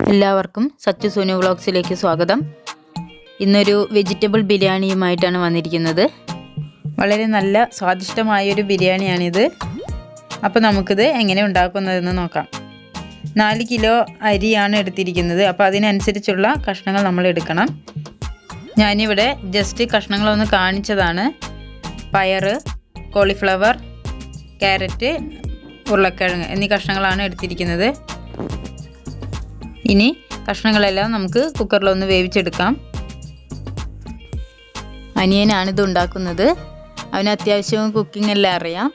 എല്ലാവർക്കും സച്ചു സോനു വ്ളോഗ്സിലേക്ക് സ്വാഗതം. ഇന്നൊരു വെജിറ്റബിൾ ബിരിയാണിയുമായിട്ടാണ് വന്നിരിക്കുന്നത്. വളരെ നല്ല സ്വാദിഷ്ടമായൊരു ബിരിയാണിയാണിത്. അപ്പോൾ നമുക്കിത് എങ്ങനെ ഉണ്ടാക്കുന്നതെന്ന് നോക്കാം. നാല് കിലോ അരിയാണ് എടുത്തിരിക്കുന്നത്. അപ്പോൾ അതിനനുസരിച്ചുള്ള കഷ്ണങ്ങൾ നമ്മൾ എടുക്കണം. ഞാനിവിടെ ജസ്റ്റ് കഷ്ണങ്ങളൊന്ന് കാണിച്ചതാണ്. പയറ് കോളിഫ്ലവർ ക്യാരറ്റ് ഉരുളക്കിഴങ്ങ് എന്നീ കഷ്ണങ്ങളാണ് എടുത്തിരിക്കുന്നത്. ഇനി കഷ്ണങ്ങളെല്ലാം നമുക്ക് കുക്കറിലൊന്ന് വേവിച്ചെടുക്കാം. അനിയനാണിത് ഉണ്ടാക്കുന്നത്. അവന് അത്യാവശ്യം കുക്കിംഗ് എല്ലാം അറിയാം.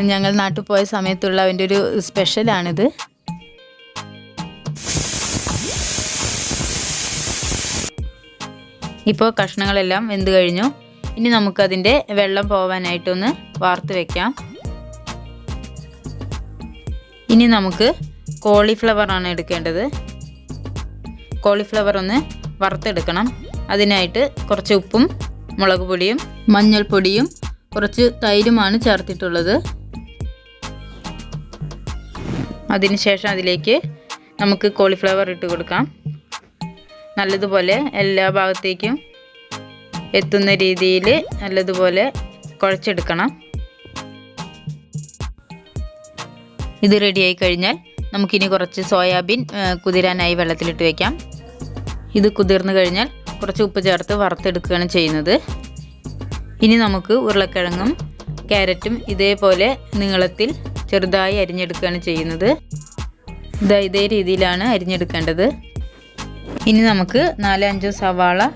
ഞങ്ങൾ നാട്ടിൽ പോയ സമയത്തുള്ള അവന്റെ ഒരു സ്പെഷ്യലാണിത് ഇപ്പോൾ കഷ്ണങ്ങളെല്ലാം വെന്ത് കഴിഞ്ഞു. ഇനി നമുക്കതിന്റെ വെള്ളം പോവാനായിട്ടൊന്ന് വാർത്ത് വെക്കാം. ഇനി നമുക്ക് കോളിഫ്ലവർ ആണ് എടുക്കേണ്ടത്. കോളിഫ്ലവർ ഒന്ന് വറുത്തെടുക്കണം. അതിനായിട്ട് കുറച്ച് ഉപ്പും മുളക് പൊടിയും മഞ്ഞൾപ്പൊടിയും കുറച്ച് തൈരുമാണ് ചേർത്തിട്ടുള്ളത്. അതിനുശേഷം അതിലേക്ക് നമുക്ക് കോളിഫ്ലവർ ഇട്ട് കൊടുക്കാം. നല്ലതുപോലെ എല്ലാ ഭാഗത്തേക്കും എത്തുന്ന രീതിയിൽ നല്ലതുപോലെ കുഴച്ചെടുക്കണം. ഇത് റെഡിയായി കഴിഞ്ഞാൽ നമുക്കിനി കുറച്ച് സോയാബീൻ കുതിരാനായി വെള്ളത്തിലിട്ട് വെക്കാം. ഇത് കുതിർന്നു കഴിഞ്ഞാൽ കുറച്ച് ഉപ്പ് ചേർത്ത് വറുത്തെടുക്കുകയാണ് ചെയ്യുന്നത്. ഇനി നമുക്ക് ഉരുളക്കിഴങ്ങും ക്യാരറ്റും ഇതേപോലെ നീളത്തിൽ ചെറുതായി അരിഞ്ഞെടുക്കുകയാണ് ചെയ്യുന്നത്. ഇതാ ഇതേ രീതിയിലാണ് അരിഞ്ഞെടുക്കേണ്ടത്. ഇനി നമുക്ക് നാല് അഞ്ച് സവാള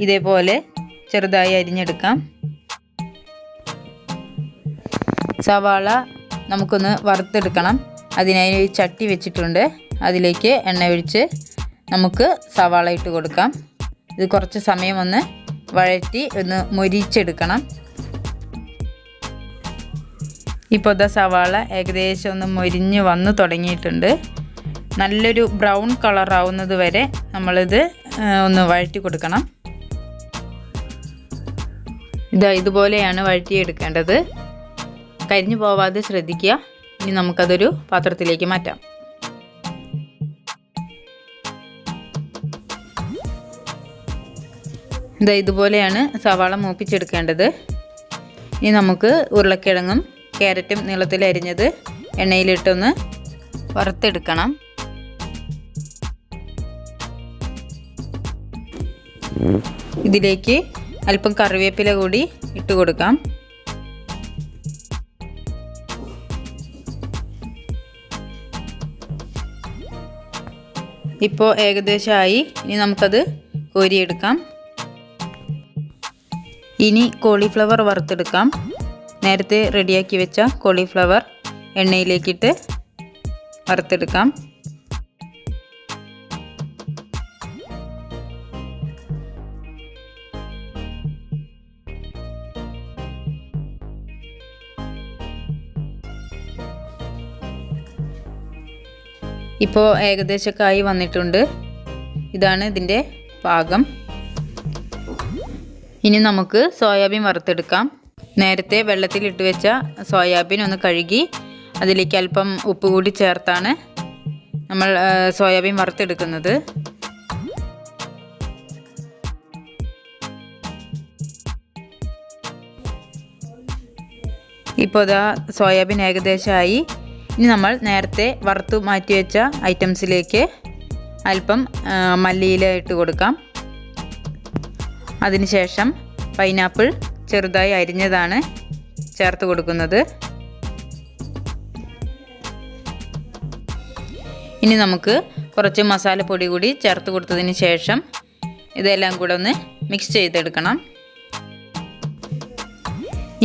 ഇതേപോലെ ചെറുതായി അരിഞ്ഞെടുക്കാം. സവാള നമുക്കൊന്ന് വറുത്തെടുക്കണം. അതിനായി ചട്ടി വെച്ചിട്ടുണ്ട്. അതിലേക്ക് എണ്ണ ഒഴിച്ച് നമുക്ക് സവാള ഇട്ട് കൊടുക്കാം. ഇത് കുറച്ച് സമയം ഒന്ന് വഴറ്റി ഒന്ന് മൊരിച്ചെടുക്കണം. ഇപ്പോൾ ഇതാ സവാള ഏകദേശം ഒന്ന് മൊരിഞ്ഞ് വന്ന് തുടങ്ങിയിട്ടുണ്ട്. നല്ലൊരു ബ്രൗൺ കളർ ആവുന്നത് വരെ നമ്മളിത് ഒന്ന് വഴറ്റി കൊടുക്കണം. ഇതാ ഇതുപോലെയാണ് വഴറ്റിയെടുക്കേണ്ടത്. കരിഞ്ഞു പോവാതെ ശ്രദ്ധിക്കുക. ഇനി നമുക്കതൊരു പാത്രത്തിലേക്ക് മാറ്റാം. ഇതാ ഇതുപോലെയാണ് സവാള മൂപ്പിച്ചെടുക്കേണ്ടത്. ഇനി നമുക്ക് ഉരുളക്കിഴങ്ങും ക്യാരറ്റും നീളത്തിൽ അരിഞ്ഞത് എണ്ണയിലിട്ടൊന്ന് വറുത്തെടുക്കണം. ഇതിലേക്ക് അല്പം കറിവേപ്പില കൂടി ഇട്ട് കൊടുക്കാം. ഇപ്പോൾ ഏകദേശമായി ഇനി നമുക്കത് കോരിയെടുക്കാം. ഇനി കോളിഫ്ലവർ വറുത്തെടുക്കാം. നേരത്തെ റെഡിയാക്കി വെച്ച കോളിഫ്ലവർ എണ്ണയിലേക്കിട്ട് വറുത്തെടുക്കാം. ഇപ്പോൾ ഏകദേശമൊക്കെ ആയി വന്നിട്ടുണ്ട്. ഇതാണ് ഇതിന്റെ പാകം. ഇനി നമുക്ക് സോയാബീൻ വറുത്തെടുക്കാം. നേരത്തെ വെള്ളത്തിലിട്ട് വെച്ച സോയാബീൻ ഒന്ന് കഴുകി അതിലേക്ക് അല്പം ഉപ്പ് കൂടി ചേർത്താണ് നമ്മൾ സോയാബീൻ വറുത്തെടുക്കുന്നത്. ഇപ്പോൾ ഇതാ സോയാബീൻ ഏകദേശമായി ഇനി നമ്മൾ നേരത്തെ വറുത്ത് മാറ്റി വെച്ച ഐറ്റംസിലേക്ക് അല്പം മല്ലിയില ഇട്ട് കൊടുക്കാം. അതിനുശേഷം പൈനാപ്പിൾ ചെറുതായി അരിഞ്ഞതാണ് ചേർത്ത് കൊടുക്കുന്നത്. ഇനി നമുക്ക് കുറച്ച് മസാലപ്പൊടി കൂടി ചേർത്ത് കൊടുത്തതിന് ശേഷം ഇതെല്ലാം കൂടെ ഒന്ന് മിക്സ് ചെയ്തെടുക്കണം.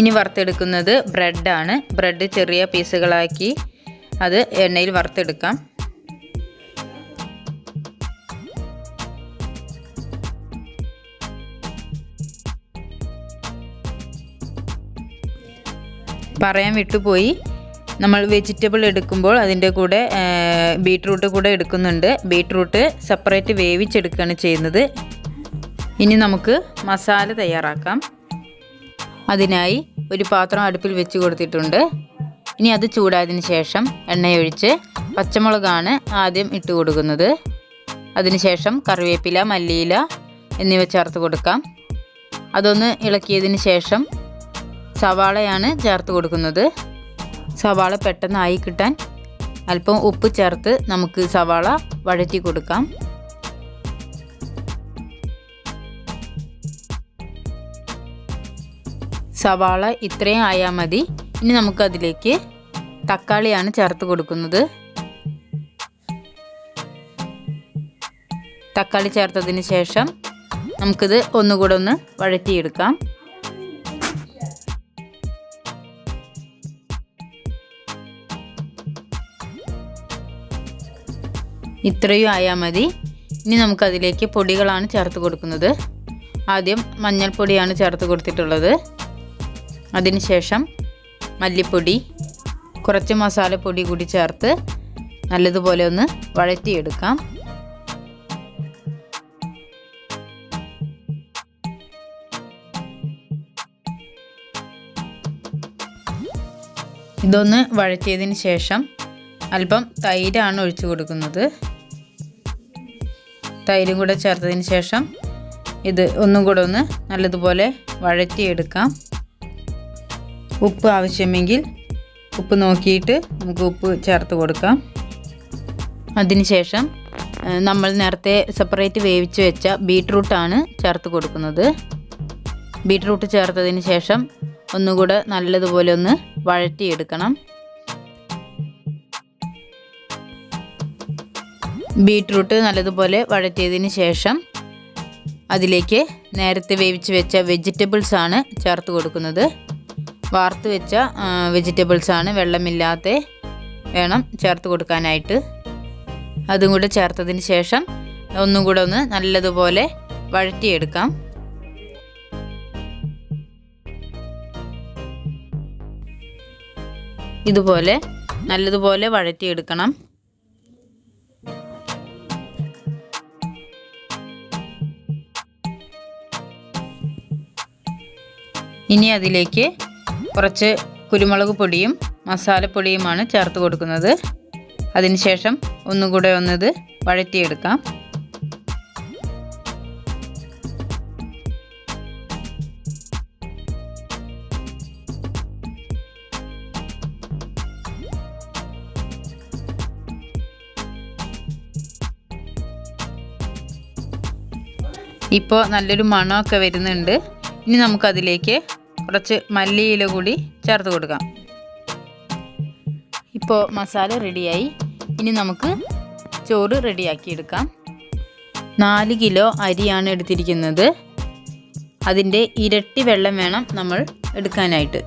ഇനി വറുത്തെടുക്കുന്നത് ബ്രെഡാണ്. ബ്രെഡ് ചെറിയ പീസുകളാക്കി അത് എണ്ണയിൽ വറുത്തെടുക്കാം. പറയാൻ വിട്ടുപോയി. നമ്മൾ വെജിറ്റബിൾ എടുക്കുമ്പോൾ അതിന്റെ കൂടെ ബീട്രൂട്ട് കൂടെ എടുക്കുന്നുണ്ട്. ബീട്രൂട്ട് സെപ്പറേറ്റ് വേവിച്ചെടുക്കുകയാണ് ചെയ്യുന്നത്. ഇനി നമുക്ക് മസാല തയ്യാറാക്കാം. അതിനായി ഒരു പാത്രം അടുപ്പിൽ വെച്ച് കൊടുത്തിട്ടുണ്ട്. ഇനി അത് ചൂടായതിന് ശേഷം എണ്ണയൊഴിച്ച് പച്ചമുളകാണ് ആദ്യം ഇട്ട് കൊടുക്കുന്നത്. അതിനുശേഷം കറിവേപ്പില മല്ലിയില എന്നിവ ചേർത്ത് കൊടുക്കാം. അതൊന്ന് ഇളക്കിയതിന് ശേഷം സവാളയാണ് ചേർത്ത് കൊടുക്കുന്നത്. സവാള പെട്ടെന്നായി കിട്ടാൻ അല്പം ഉപ്പ് ചേർത്ത് നമുക്ക് സവാള വഴറ്റി കൊടുക്കാം. സവാള ഇത്രയും ആയാൽ മതി. ഇനി നമുക്കതിലേക്ക് തക്കാളിയാണ് ചേർത്ത് കൊടുക്കുന്നത്. തക്കാളി ചേർത്തതിന് ശേഷം നമുക്കിത് ഒന്നുകൂടെ ഒന്ന് വഴറ്റിയെടുക്കാം. ഇത്രയും ആയാൽ മതി. ഇനി നമുക്കതിലേക്ക് പൊടികളാണ് ചേർത്ത് കൊടുക്കുന്നത്. ആദ്യം മഞ്ഞൾപ്പൊടിയാണ് ചേർത്ത് കൊടുത്തിട്ടുള്ളത്. അതിനുശേഷം മല്ലിപ്പൊടി കുറച്ച് മസാലപ്പൊടി കൂടി ചേർത്ത് നല്ലതുപോലെ ഒന്ന് വഴറ്റിയെടുക്കാം. ഇതൊന്ന് വഴറ്റിയതിന് ശേഷം അല്പം തൈരാണ് ഒഴിച്ചു കൊടുക്കുന്നത്. തൈരും കൂടെ ചേർത്തതിന് ശേഷം ഇത് ഒന്നും കൂടെ ഒന്ന് നല്ലതുപോലെ വഴറ്റിയെടുക്കാം. ഉപ്പ് ആവശ്യമെങ്കിൽ ഉപ്പ് നോക്കിയിട്ട് നമുക്ക് ഉപ്പ് ചേർത്ത് കൊടുക്കാം. അതിനുശേഷം നമ്മൾ നേരത്തെ സെപ്പറേറ്റ് വേവിച്ച് വെച്ച ബീട്രൂട്ടാണ് ചേർത്ത് കൊടുക്കുന്നത്. ബീട്രൂട്ട് ചേർത്തതിന് ശേഷം ഒന്നുകൂടെ നല്ലതുപോലെ ഒന്ന് വഴറ്റിയെടുക്കണം. ബീട്രൂട്ട് നല്ലതുപോലെ വഴറ്റിയതിന് ശേഷം അതിലേക്ക് നേരത്തെ വേവിച്ച് വെച്ച വെജിറ്റബിൾസാണ് ചേർത്ത് കൊടുക്കുന്നത്. വാർത്ത് വെച്ച വെജിറ്റബിൾസ് ആണ്. വെള്ളമില്ലാത്ത വേണം ചേർത്ത് കൊടുക്കാനായിട്ട്. അതും കൂടെ ചേർത്തതിന് ശേഷം ഒന്നും കൂടെ ഒന്ന് നല്ലതുപോലെ വഴറ്റിയെടുക്കാം. ഇതുപോലെ നല്ലതുപോലെ വഴറ്റിയെടുക്കണം. ഇനി അതിലേക്ക് കുറച്ച് കുരുമുളക് പൊടിയും മസാലപ്പൊടിയുമാണ് ചേർത്ത് കൊടുക്കുന്നത്. അതിനുശേഷം ഒന്നുകൂടെ ഒന്നത് വഴറ്റിയെടുക്കാം. ഇപ്പോൾ നല്ലൊരു മണമൊക്കെ വരുന്നുണ്ട്. ഇനി നമുക്കതിലേക്ക് കുറച്ച് മല്ലിയില കൂടി ചേർത്ത് കൊടുക്കാം. ഇപ്പോൾ മസാല റെഡിയായി. ഇനി നമുക്ക് ചോറ് റെഡിയാക്കി എടുക്കാം. നാല് കിലോ അരിയാണ് എടുത്തിരിക്കുന്നത്. അതിന്റെ ഇരട്ടി വെള്ളം വേണം നമ്മൾ എടുക്കാനായിട്ട്.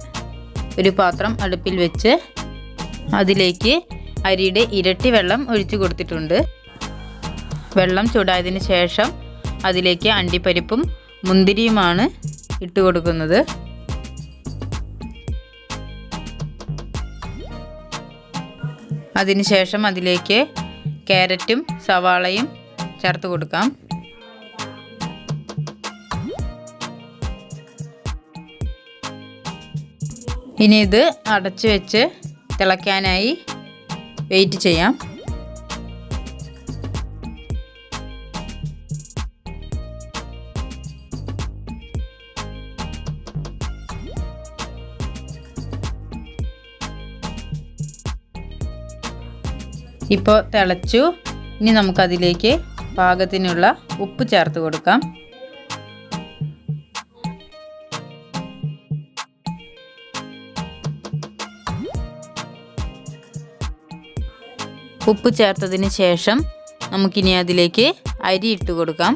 ഒരു പാത്രം അടുപ്പിൽ വെച്ച് അതിലേക്ക് അരിയുടെ ഇരട്ടി വെള്ളം ഒഴിച്ചു കൊടുത്തിട്ടുണ്ട്. വെള്ളം ചൂടായതിന് ശേഷം അതിലേക്ക് അണ്ടിപ്പരിപ്പും മുന്തിരിയുമാണ് ഇട്ട് കൊടുക്കുന്നത്. അതിനുശേഷം അതിലേക്ക് ക്യാരറ്റും സവാളയും ചേർത്ത് കൊടുക്കാം. ഇനി ഇത് അടച്ചു വെച്ച് തിളയ്ക്കാനായി വെയിറ്റ് ചെയ്യാം. ഇപ്പോൾ തിളച്ചു. ഇനി നമുക്കതിലേക്ക് പാകത്തിനുള്ള ഉപ്പ് ചേർത്ത് കൊടുക്കാം. ഉപ്പ് ചേർത്തതിന് ശേഷം നമുക്കിനി അതിലേക്ക് അരി ഇട്ട് കൊടുക്കാം.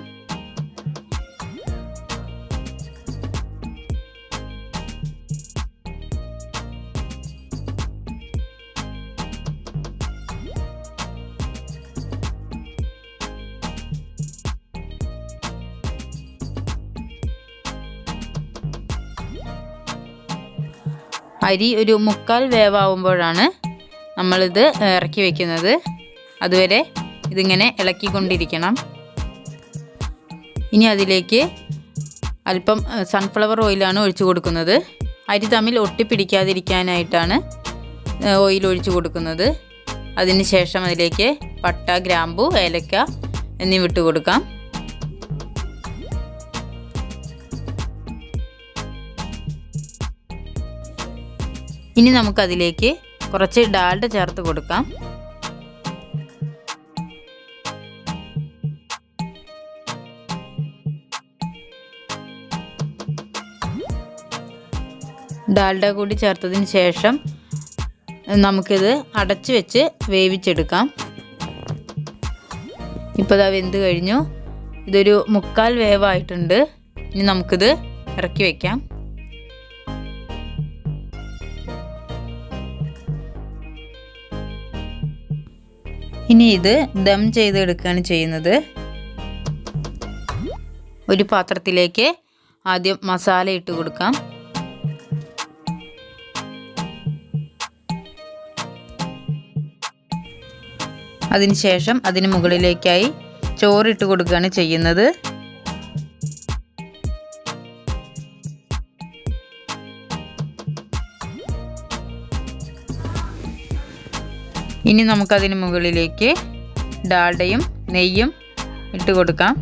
അരി ഒരു മുക്കാൽ വേവാകുമ്പോഴാണ് നമ്മളിത് ഇറക്കി വയ്ക്കുന്നത് അതുവരെ ഇതിങ്ങനെ ഇളക്കിക്കൊണ്ടിരിക്കണം. ഇനി അതിലേക്ക് അല്പം സൺഫ്ലവർ ഓയിലാണ് ഒഴിച്ചു കൊടുക്കുന്നത്. അരി തമ്മിൽ ഒട്ടിപ്പിടിക്കാതിരിക്കാനായിട്ടാണ് ഓയിൽ ഒഴിച്ചു കൊടുക്കുന്നത്. അതിന് ശേഷം അതിലേക്ക് പട്ട ഗ്രാമ്പു ഏലക്ക എന്നിവ ഇട്ട് കൊടുക്കാം. ഇനി നമുക്കതിലേക്ക് കുറച്ച് ഡാൽഡ ചേർത്ത് കൊടുക്കാം. ഡാൽഡ കൂടി ചേർത്തതിന് ശേഷം നമുക്കിത് അടച്ച് വെച്ച് വേവിച്ചെടുക്കാം. ഇപ്പോൾ ഇതാ വെന്ത് കഴിഞ്ഞു. ഇതൊരു മുക്കാൽ വേവായിട്ടുണ്ട്. ഇനി നമുക്കിത് ഇറക്കി വയ്ക്കാം ഇനി ഇത് ദം ചെയ്തെടുക്കുകയാണ് ചെയ്യുന്നത്. ഒരു പാത്രത്തിലേക്ക് ആദ്യം മസാല ഇട്ട് കൊടുക്കാം. അതിനുശേഷം അതിന് മുകളിലേക്കായി ചോറിട്ട് കൊടുക്കുകയാണ് ചെയ്യുന്നത്. ഇനി നമുക്കതിന് മുകളിലേക്ക് ഡാൽഡയും നെയ്യും ഇട്ട് കൊടുക്കാം.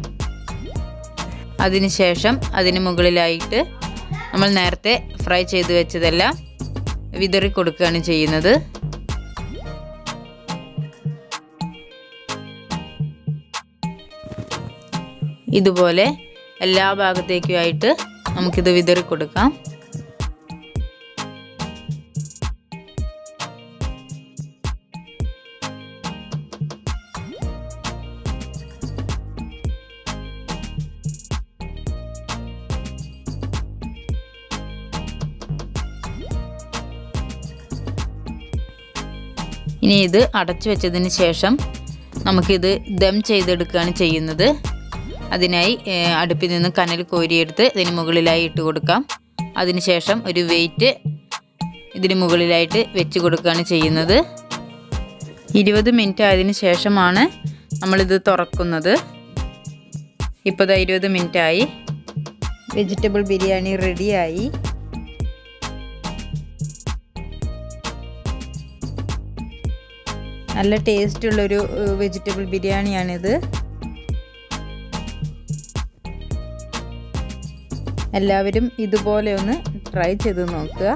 അതിനുശേഷം അതിന് മുകളിലായിട്ട് നമ്മൾ നേരത്തെ ഫ്രൈ ചെയ്ത് വെച്ചതെല്ലാം വിതറി കൊടുക്കുകയാണ് ചെയ്യുന്നത്. ഇതുപോലെ എല്ലാ ഭാഗത്തേക്കുമായിട്ട് നമുക്കിത് വിതറി കൊടുക്കാം. ഇനി ഇത് അടച്ചു വെച്ചതിന് ശേഷം നമുക്കിത് ദം ചെയ്തെടുക്കുകയാണ് ചെയ്യുന്നത്. അതിനായി അടുപ്പിൽ നിന്ന് കനൽ കോരിയെടുത്ത് ഇതിന് മുകളിലായി ഇട്ട് കൊടുക്കാം. അതിനുശേഷം ഒരു വെയിറ്റ് ഇതിന് മുകളിലായിട്ട് വെച്ച് കൊടുക്കുകയാണ് ചെയ്യുന്നത്. ഇരുപത് മിനിറ്റ് ആയതിനു ശേഷമാണ് നമ്മളിത് തുറക്കുന്നത്. ഇപ്പോൾ ഇരുപത് മിനിറ്റായി. വെജിറ്റബിൾ ബിരിയാണി റെഡിയായി. നല്ല ടേസ്റ്റുള്ളൊരു വെജിറ്റബിൾ ബിരിയാണിയാണിത്. എല്ലാവരും ഇതുപോലെ ഒന്ന് ട്രൈ ചെയ്ത് നോക്കുക.